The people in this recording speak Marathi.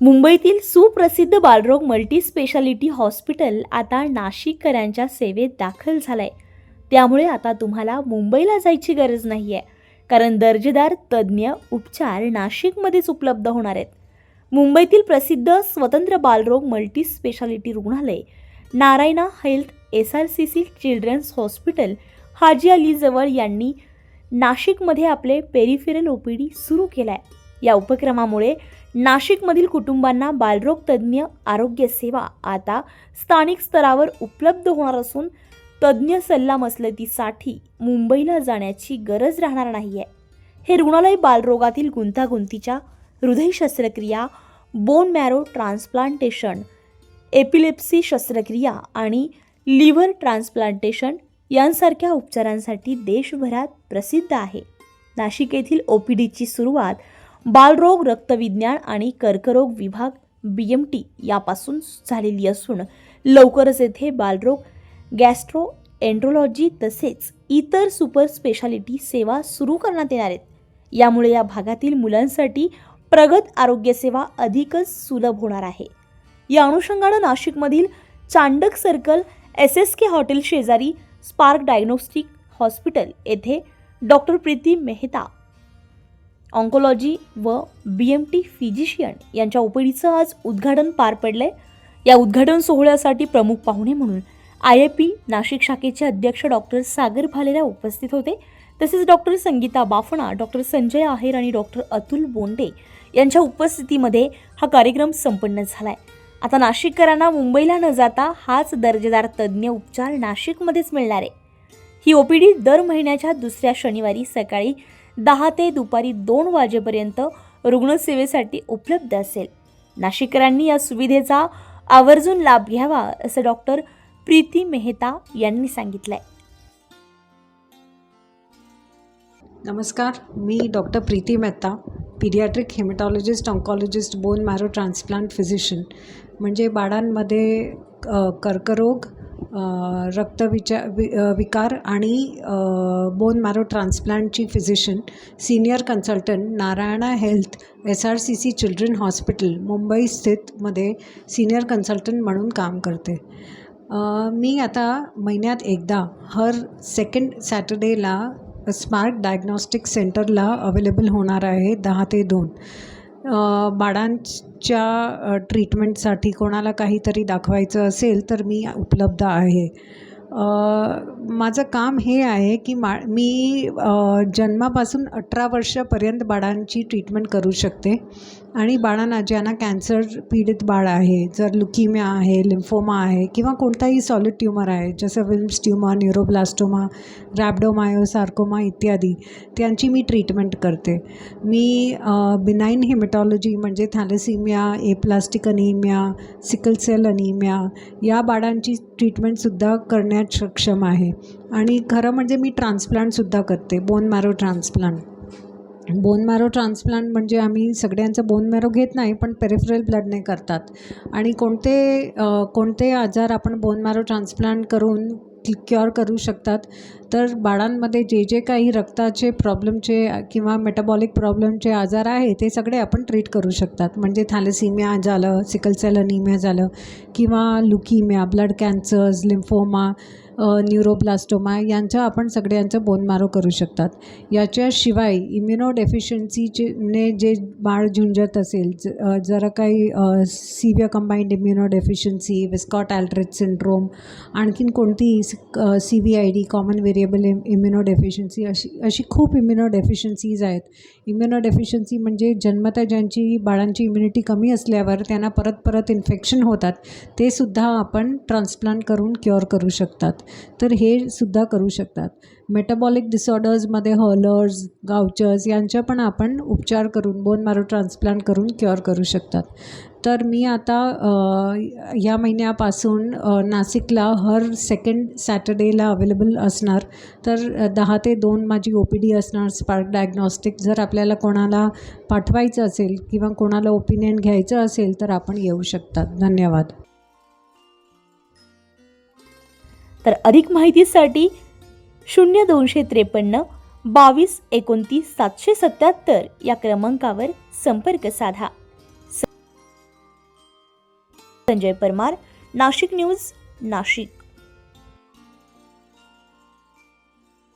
मुंबईतील सुप्रसिद्ध बालरोग मल्टी स्पेशालिटी हॉस्पिटल आता नाशिककरांच्या सेवेत दाखल झालंय. त्यामुळे आता तुम्हाला मुंबईला जायची गरज नाही आहे कारण दर्जेदार तज्ज्ञ उपचार नाशिकमध्येच उपलब्ध होणार आहेत. मुंबईतील प्रसिद्ध स्वतंत्र बालरोग मल्टी स्पेशालिटी रुग्णालय Narayana health S R C C children's hospital Haji अलीजवळ यांनी नाशिकमध्ये आपले पेरिफेरल ओ पी डी सुरू केलं आहे या उपक्रमामुळे नाशिकमधील कुटुंबांना बालरोग तज्ज्ञ आरोग्य सेवा आता स्थानिक स्तरावर उपलब्ध होणार असून तज्ज्ञ सल्लामसलतीसाठी मुंबईला जाण्याची गरज राहणार नाही आहे हे रुग्णालय बालरोगातील गुंतागुंतीच्या हृदय शस्त्रक्रिया बोन मॅरो ट्रान्सप्लांटेशन एपिलेप्सी शस्त्रक्रिया आणि लिव्हर ट्रान्सप्लांटेशन यांसारख्या उपचारांसाठी देशभरात प्रसिद्ध आहे. नाशिक येथील ओ पी डीची सुरुवात बालरोग रक्तविज्ञान आणि कर्करोग विभाग बी एम टी यापासून झालेली असून लवकरच येथे बालरोग गॅस्ट्रो एन्ड्रोलॉजी तसेच इतर सुपर स्पेशालिटी सेवा सुरू करण्यात येणार आहेत. यामुळे या भागातील मुलांसाठी प्रगत आरोग्यसेवा अधिकच सुलभ होणार आहे. या अनुषंगानं नाशिकमधील Chandak circle S S K hotel शेजारी स्पार्क डायग्नोस्टिक हॉस्पिटल येथे डॉक्टर प्रीती मेहता ऑन्कोलॉजी व बी एम टी फिजिशियन यांच्या ओपीडीचं आज उद्घाटन पार पडलंय. या उद्घाटन सोहळ्यासाठी प्रमुख पाहुणे म्हणून आय ए पी नाशिक शाखेचे अध्यक्ष डॉक्टर सागर भालेरा उपस्थित होते. तसेच डॉक्टर संगीता बाफणा डॉक्टर संजय आहेर आणि डॉक्टर अतुल बोंडे यांच्या उपस्थितीमध्ये हा कार्यक्रम संपन्न झाला आहे आता नाशिककरांना मुंबईला न जाता हाच दर्जेदार तज्ज्ञ उपचार नाशिकमध्येच मिळणार आहे. ही ओपीडी दर महिन्याच्या दुसऱ्या शनिवारी सकाळी दहा ते दुपारी दोन वाजेपर्यंत रुग्णसेवेसाठी उपलब्ध असेल. नाशिककरांनी या सुविधेचा आवर्जून लाभ घ्यावा असं डॉक्टर प्रीती मेहता यांनी सांगितलंय. नमस्कार मी doctor Preeti Mehta pediatric hematologist oncologist bone marrow transplant physician. म्हणजे बाळांमध्ये कर्करोग रक्तविचा वि विकार आणि bone marrow ट्रान्सप्लांटची physician senior consultant Narayana health S R C C children hospital Mumbai स्थितमध्ये senior consultant म्हणून काम करते. मी आता महिन्यात एकदा हर सेकंड सॅटर्डेला स्मार्ट डायग्नॉस्टिक सेंटरला अवेलेबल होणार आहे दहा ते दोन. बाळांच्या ट्रीटमेंटसाठी कोणाला काहीतरी दाखवायचं असेल तर मी उपलब्ध आहे. माझं काम हे आहे की मा मी जन्मापासून अठरा वर्षापर्यंत बाळांची ट्रीटमेंट करू शकते. आणि बाळांना ज्यांना कॅन्सर पीडित बाळ आहे जर लुकिमिया आहे लिम्फोमा आहे किंवा कोणताही सॉलिड ट्युमर आहे जसं विल्म्स ट्युमर न्युरोब्लास्टोमा रॅबडोमायोसार्कोमा इत्यादी त्यांची मी ट्रीटमेंट करते. मी बिनाईन हिमेटॉलॉजी म्हणजे thalassemia aplastic anemia sickle cell anemia या बाळांची ट्रीटमेंटसुद्धा करण्यात सक्षम आहे. आणि खरं म्हणजे मी ट्रान्सप्लांटसुद्धा करते bone marrow transplant bone marrow transplant म्हणजे आम्ही सगळ्यांचं बोन मॅरो घेत नाही पण पेरिफरल ब्लडने करतात. आणि कोणते कोणते आजार आपण बोन मॅरो ट्रान्सप्लांट करून क्युअर करू शकतात तर बाळांमध्ये जे जे काही रक्ताचे प्रॉब्लेमचे किंवा मेटाबॉलिक प्रॉब्लेमचे आजार आहे ते सगळे आपण ट्रीट करू शकतात. म्हणजे थॅलेसिमिया झालं सिकलसेल अनिमिया झालं किंवा leukemia blood cancers lymphoma neuroblastoma यांचं आपण सगळ्यांचं बोनमारो करू शकतात. याच्याशिवाय इम्युनो डेफिशियन्सीचे ने जे बाळ झुंजत असेल ज जरा काही severe combined immuno deficiency Wiskott Aldrich syndrome आणखीन कोणती C V I D common variable immunodeficiency अशी अशी खूप इम्युनो डेफिशियन्सीज आहेत. इम्युनो डेफिशियन्सी म्हणजे जन्मता ज्यांची बाळांची इम्युनिटी कमी असल्यावर त्यांना परत परत इन्फेक्शन होतात. ते सुद्धा आपण ट्रान्सप्लांट करून क्युअर करू शकतात. तर हे सुद्धा करू शकतात. मेटाबॉलिक डिसऑर्डर्समध्ये हॉलर्स गावचर्स यांच्या पण आपण उपचार करून बोन मॅरो ट्रान्सप्लांट करून क्युअर करू शकतात. तर मी आता या महिन्यापासून नाशिकला हर सेकंड सॅटर्डेला अवेलेबल असणार. तर दहा ते दोन माझी ओ पी डी असणार स्पार्क डायग्नॉस्टिक जर आपल्याला कोणाला पाठवायचं असेल किंवा कोणाला ओपिनियन घ्यायचं असेल तर आपण येऊ शकतात. धन्यवाद. तर अधिक माहितीसाठी शून्य दोनशे त्रेपन्न बावीस एकोणतीस सातशे सत्याहत्तर या क्रमांकावर संपर्क साधा. संजय परमार नाशिक न्यूज नाशिक.